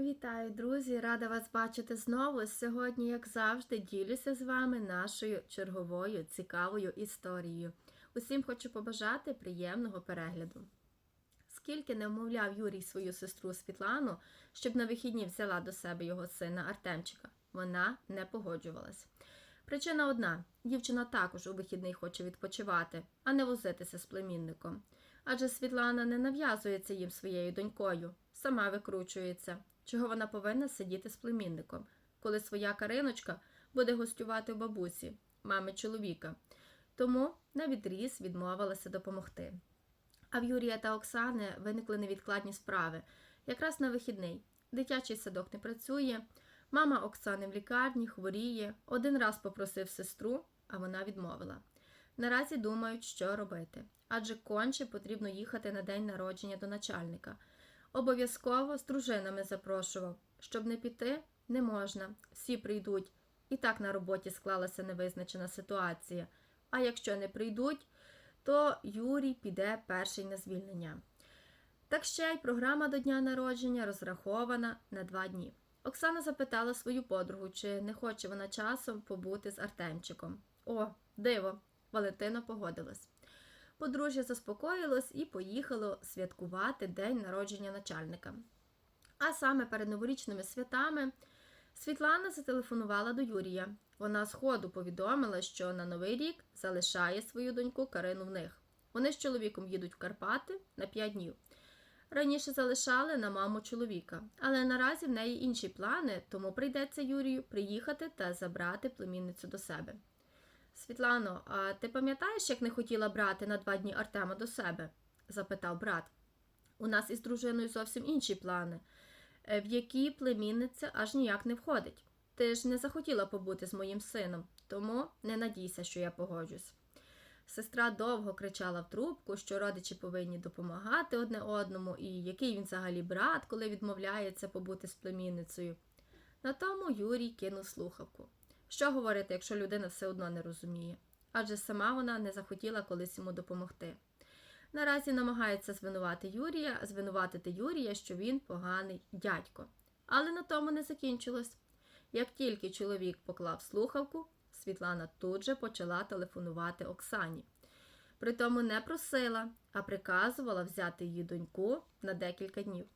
Вітаю, друзі! Рада вас бачити знову. Сьогодні, як завжди, ділюся з вами нашою черговою цікавою історією. Усім хочу побажати приємного перегляду. Скільки не вмовляв Юрій свою сестру Світлану, щоб на вихідні взяла до себе його сина Артемчика, вона не погоджувалась. Причина одна: дівчина також у вихідний хоче відпочивати, а не возитися з племінником. Адже Світлана не нав'язується їм своєю донькою, сама викручується, чого вона повинна сидіти з племінником, коли своя Кариночка буде гостювати у бабусі, мами чоловіка. Тому на відріз відмовилася допомогти. А в Юрія та Оксани виникли невідкладні справи. Якраз на вихідний. Дитячий садок не працює, мама Оксани в лікарні хворіє, один раз попросив сестру, а вона відмовила. Наразі думають, що робити, адже конче потрібно їхати на день народження до начальника. Обов'язково з дружинами запрошував. Щоб не піти, не можна. Всі прийдуть. І так на роботі склалася невизначена ситуація. А якщо не прийдуть, то Юрій піде перший на звільнення. Так ще й програма до дня народження розрахована на два дні. Оксана запитала свою подругу, чи не хоче вона часом побути з Артемчиком. О, диво! Валентина погодилась. Подружжя заспокоїлось і поїхало святкувати день народження начальника. А саме перед новорічними святами Світлана зателефонувала до Юрія. Вона сходу повідомила, що на Новий рік залишає свою доньку Карину в них. Вони з чоловіком їдуть в Карпати на 5 днів. Раніше залишали на маму чоловіка, але наразі в неї інші плани, тому прийдеться Юрію приїхати та забрати племінницю до себе. Світлано, а ти пам'ятаєш, як не хотіла брати на два дні Артема до себе? запитав брат. У нас із дружиною зовсім інші плани, е, в які племінниця аж ніяк не входить. Ти ж не захотіла побути з моїм сином, тому не надійся, що я погоджусь. Сестра довго кричала в трубку, що родичі повинні допомагати одне одному, і який він взагалі брат, коли відмовляється побути з племінницею. На тому Юрій кинув слухавку. Що говорити, якщо людина все одно не розуміє? Адже сама вона не захотіла колись йому допомогти. Наразі намагається звинувати Юрія, звинуватити Юрія, що він поганий дядько. Але на тому не закінчилось. Як тільки чоловік поклав слухавку, Світлана тут же почала телефонувати Оксані. Притому не просила, а приказувала взяти її доньку на декілька днів.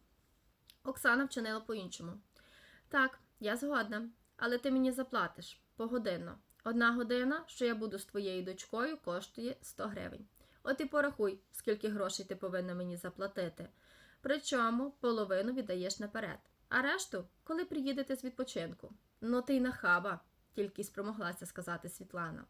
Оксана вчинила по-іншому. Так, я згодна, але ти мені заплатиш погодинно. Одна година, що я буду з твоєю дочкою, коштує 100 гривень. От і порахуй, скільки грошей ти повинна мені заплатити. Причому половину віддаєш наперед, а решту, коли приїдете з відпочинку. Ну ти й нахаба, тільки спромоглася сказати Світлана.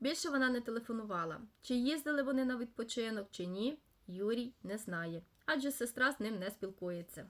Більше вона не телефонувала. Чи їздили вони на відпочинок, чи ні, Юрій не знає, адже сестра з ним не спілкується.